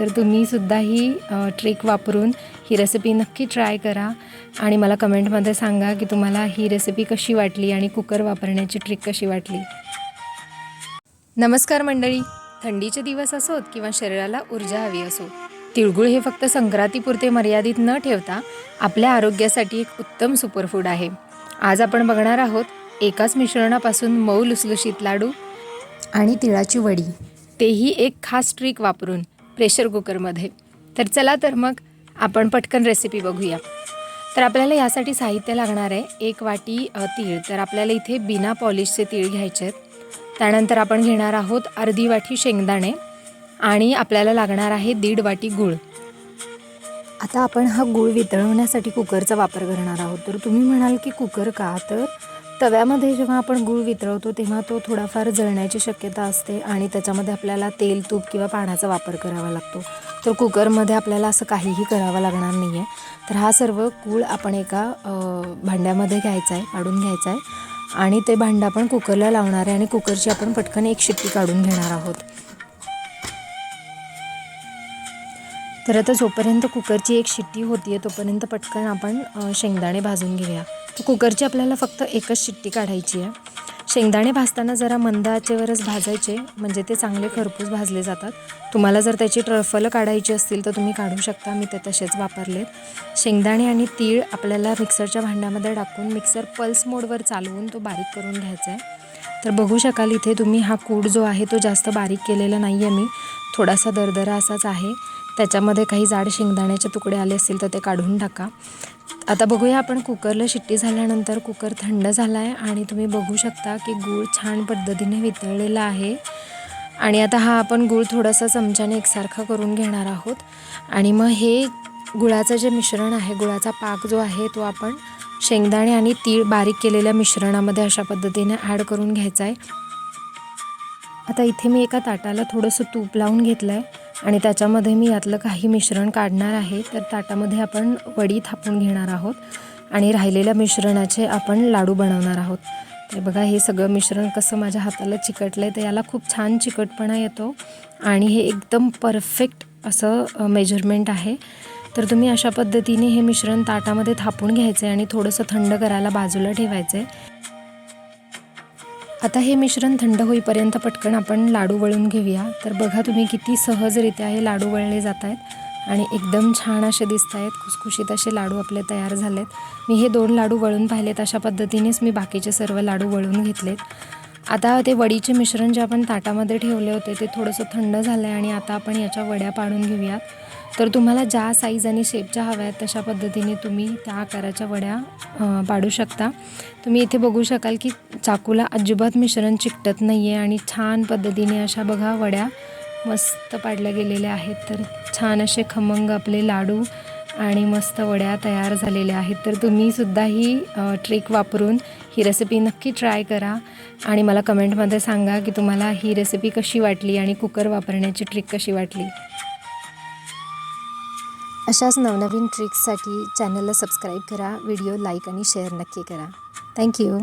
तर तुम्हीसुद्धा ही ट्रिक वापरून ही रेसिपी नक्की ट्राय करा. आणि मला कमेंटमध्ये सांगा की तुम्हाला ही रेसिपी कशी वाटली आणि कुकर वापरण्याची ट्रिक कशी वाटली. नमस्कार मंडळी. थंडीचे दिवस असोत किंवा शरीराला ऊर्जा हवी असो तिळगुळ हे फक्त संक्रांतीपुरते मर्यादित न ठेवता आपल्या आरोग्यासाठी एक उत्तम सुपरफूड आहे. आज आपण बघणार आहोत एकाच मिश्रणापासून मऊ लुसलुशीत लाडू आणि तिळाची वडी. तेही एक खास ट्रिक वापरून प्रेशर कुकरमध्ये तर चला तर मग आपण पटकन रेसिपी बघूया. तर आपल्याला यासाठी साहित्य लागणार आहे एक वाटी तीळ. तर आपल्याला इथे बिना पॉलिशचे तीळ घ्यायचे आहेत. त्यानंतर आपण घेणार आहोत अर्धी वाटी शेंगदाणे आणि आपल्याला लागणार आहे दीड वाटी गूळ. आता आपण हा गूळ वितळवण्यासाठी कुकरचा वापर करणार आहोत. तर तुम्ही म्हणाल की कुकर का? तर तव्यामध्ये जेव्हा आपण गूळ वितळवतो तेव्हा तो थोडाफार जळण्याची शक्यता असते आणि त्याच्यामध्ये आपल्याला तेल तूप किंवा पाण्याचा वापर करावा लागतो. तर कुकरमध्ये आपल्याला असं काहीही करावं लागणार नाही आहे तर हा सर्व गूळ आपण एका भांड्यामध्ये घ्यायचा आहे काढून घ्यायचा आहे आणि ते भांडं आपण कुकरला लावणार आहे आणि कुकरची आपण पटकन एक शिट्टी काढून घेणार आहोत. तर आता जोपर्यंत कुकरची एक शिट्टी होती आहे तोपर्यंत पटकन आपण शेंगदाणे भाजून घेऊया. कुकरची आपल्याला फक्त एकच शिट्टी काढायची आहे. शेंगदाणे भाजताना जरा मंद आचेवरच भाजायचे म्हणजे ते चांगले खरपूस भाजले जातात. तुम्हाला जर त्याची ट्रफलं काढायची असतील तर तुम्ही काढू शकता मी ते तसेच वापरलेत. शेंगदाणे आणि तीळ आपल्याला मिक्सरच्या भांड्यामध्ये टाकून मिक्सर पल्स मोडवर चालवून तो बारीक करून घ्यायचा आहे. तर बघू शकाल इथे तुम्ही हा कूड जो आहे तो जास्त बारीक केलेला नाही आहे मी. थोडासा दरदरा असाच आहे. त्याच्यामध्ये काही जाड शेंगदाण्याचे तुकडे आले असतील तर ते काढून टाका. आता बघूया आपण कुकरला शिट्टी झाल्यानंतर कुकर थंड झाला आहे आणि तुम्ही बघू शकता की गूळ छान पद्धतीने वितळलेला आहे. आणि आता हा आपण गूळ थोडासा चमच्याने एकसारखा करून घेणार आहोत. आणि मग हे गुळाचं जे मिश्रण आहे गुळाचा पाक जो आहे तो आपण शेंगदाणे आणि तीळ बारीक केलेल्या मिश्रणामध्ये अशा पद्धतीने ॲड करून घ्यायचा आहे आता इथे मी एका ताटाला थोडंसं तूप लावून घेतलं आहे आणि त्याच्यामध्ये मी यातलं काही मिश्रण काढणार आहे. तर ताटामध्ये आपण वडी थापून घेणार आहोत आणि राहिलेल्या मिश्रणाचे आपण लाडू बनवणार आहोत. तर बघा हे सगळं मिश्रण कसं माझ्या हाताला चिकटलं आहे तर याला खूप छान चिकटपणा येतो आणि हे एकदम परफेक्ट असं मेजरमेंट आहे. तर तुम्ही अशा पद्धतीने हे मिश्रण ताटामध्ये थापून घ्यायचं आहे आणि थोडंसं थंड करायला बाजूला ठेवायचं आहे आता हे मिश्रण थंड होईपर्यंत पटकन आपण लाडू वळून घेऊया. तर बघा तुम्ही किती सहजरित्या हे लाडू वळले जात आहेत आणि एकदम छान असे दिसत आहेत खुसखुशीत असे लाडू आपले तयार झालेत. मी हे दोन लाडू वळून पाहिलेत अशा पद्धतीनेच मी बाकीचे सर्व लाडू वळून घेतलेत. आता ते वडीचे मिश्रण जे आपण ताटामध्ये ठेवले होते ते थोडंसं थंड झालं आहे आणि आता आपण याच्या वड्या पाडून घेऊयात. तर तुम्हाला ज्या साईज आणि शेपच्या हव्या आहेत तशा पद्धतीने तुम्ही त्या आकाराच्या वड्या पाडू शकता. तुम्ही इथे बघू शकाल की चाकूला अजिबात मिश्रण चिकटत नाही आहे आणि छान पद्धतीने अशा बघा वड्या मस्त पाडल्या गेलेल्या आहेत. तर छान असे खमंग आपले लाडू आणि मस्त वड्या तयार झालेल्या आहेत. तर तुम्हीसुद्धा ही ट्रिक वापरून ही रेसिपी नक्की ट्राय करा. आणि मला कमेंटमध्ये सांगा की तुम्हाला ही रेसिपी कशी वाटली आणि कुकर वापरण्याची ट्रिक कशी वाटली? अशाच नवनवीन ट्रिक्ससाठी चॅनलला सबस्क्राईब करा व्हिडिओ लाईक आणि शेअर नक्की करा. थँक्यू